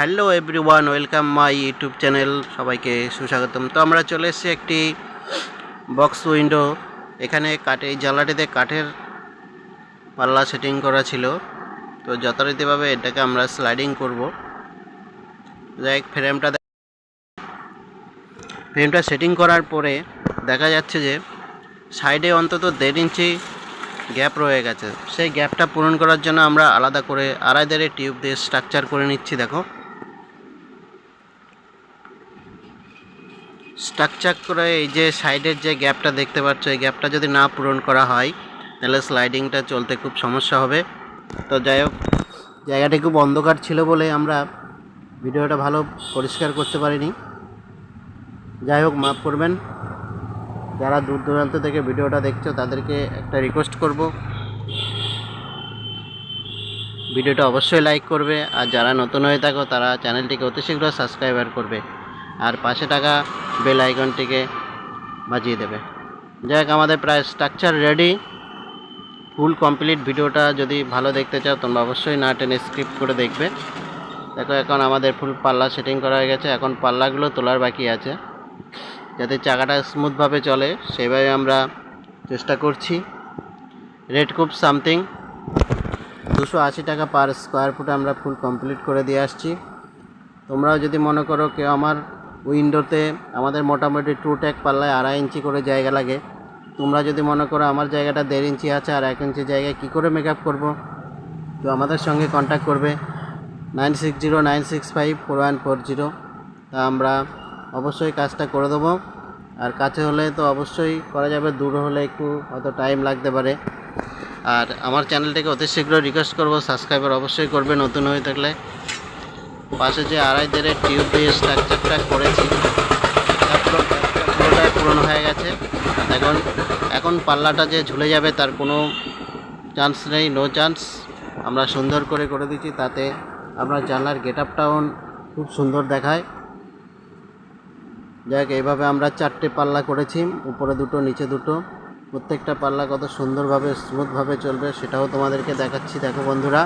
Hello everyone, welcome my YouTube channel, সবাইকে সুস্বাগতম। তো আমরা চলে এসেছি একটি বক্স উইন্ডো, এখানে কাঠে, এই জানলাটিতে কাঠের পাল্লা সেটিং করা ছিল। তো যথারীতিভাবে এটাকে আমরা স্লাইডিং করব। যাই ফ্রেমটা ফ্রেমটা সেটিং করার পরে দেখা যাচ্ছে যে সাইডে অন্তত দেড় ইঞ্চি গ্যাপ রয়ে গেছে। সেই গ্যাপটা পূরণ করার জন্য আমরা আলাদা করে আড়াই দেড়ে টিউব দিয়ে স্ট্রাকচার করে নিচ্ছি, দেখো। স্ট্রাকচার করে এই যে সাইডের যে গ্যাপটা দেখতে পাচ্ছ, এই গ্যাপটা যদি না পূরণ করা হয়, তাহলে স্লাইডিংটা চলতে খুব সমস্যা হবে। তো যাই হোক, জায়গাটি খুব অন্ধকার ছিল বলে আমরা ভিডিওটা ভালো পরিষ্কার করতে পারিনি। যাই হোক, মাফ করবেন। যারা দূর দূরান্ত থেকে ভিডিওটা দেখছ, তাদেরকে একটা রিকোয়েস্ট করব। ভিডিওটা অবশ্যই লাইক করবে, আর যারা নতুন হয়ে থাকো, তারা চ্যানেলটিকে অতি শীঘ্র সাবস্ক্রাইবার করবে। আর পাশে থাকা বেল আইকনটিকে বাজিয়ে দেবে। যাই আমাদের প্রায় স্ট্রাকচার রেডি ফুল কমপ্লিট ভিডিওটা যদি ভালো দেখতে চাও, তোমরা অবশ্যই না টেনে স্ক্রিপ্ট করে দেখবে। দেখো, এখন আমাদের ফুল পাল্লা সেটিং করা হয়ে গেছে। এখন পাল্লাগুলো তোলার বাকি আছে। যাতে চাকাটা স্মুথভাবে চলে, সেভাবে আমরা চেষ্টা করছি। রেট খুব সামথিং দুশো আশি টাকা পার স্কোয়ার ফুট আমরা ফুল কমপ্লিট করে দিয়ে আসছি। তোমরাও যদি মনে করো কেউ আমার উইন্ডোতে আমাদের মোটামুটি টু ট্যাক পাল্লায় আড়াই ইঞ্চি করে জায়গা লাগে। তোমরা যদি মনে করো আমার জায়গাটা দেড় ইঞ্চি আছে আর এক ইঞ্চি জায়গায় কী করে মেক আপ করব? তো আমাদের সঙ্গে কন্ট্যাক্ট করবে nine six zero nine six five four one four zero তা আমরা অবশ্যই কাজটা করে দেবো। আর কাছে হলে তো অবশ্যই করা যাবে, দূর হলে একটু হয়তো টাইম লাগতে পারে। আর আমার চ্যানেলটিকে অতি শীঘ্র রিকোয়েস্ট করব সাবস্ক্রাইবার অবশ্যই করবে নতুন হয়ে থাকলে। পাশে যে আড়াই দেড়ের টিউব দিয়ে স্ট্রাকচারটা করেছি পুরোটাই পূরণ হয়ে গেছে। এখন এখন পাল্লাটা যে ঝুলে যাবে তার কোনো চান্স নেই নো চান্স আমরা সুন্দর করে করে দিচ্ছি, তাতে আমরা জানলার গেট আপটাও খুব সুন্দর দেখায়। যাই হোক এইভাবে আমরা চারটে পাল্লা করেছি, উপরে দুটো, নিচে দুটো। প্রত্যেকটা পাল্লা কত সুন্দরভাবে স্মুথভাবে চলবে সেটাও তোমাদেরকে দেখাচ্ছি। দেখো বন্ধুরা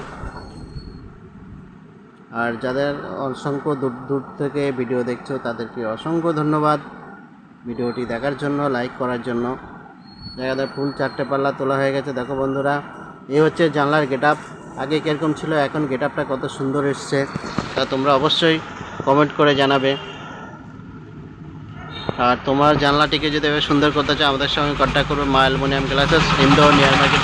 আর যাদের অসংখ্য দূর দূর থেকে ভিডিও দেখছ, তাদেরকে অসংখ্য ধন্যবাদ। ভিডিওটি দেখার জন্য লাইক করার জন্য। জায়গাতে ফুল চারটে পাল্লা তোলা হয়ে গেছে, দেখো বন্ধুরা। এই হচ্ছে জানলার গেট আপ আগে কীরকম ছিল, এখন গেট আপটা কত সুন্দর এসছে, তা তোমরা অবশ্যই কমেন্ট করে জানাবে। আর তোমার জানলাটিকে যদি সুন্দর করতে চাও, আমাদের সঙ্গে কন্ট্যাক্ট করবে, Maa aluminium glasses Indore near market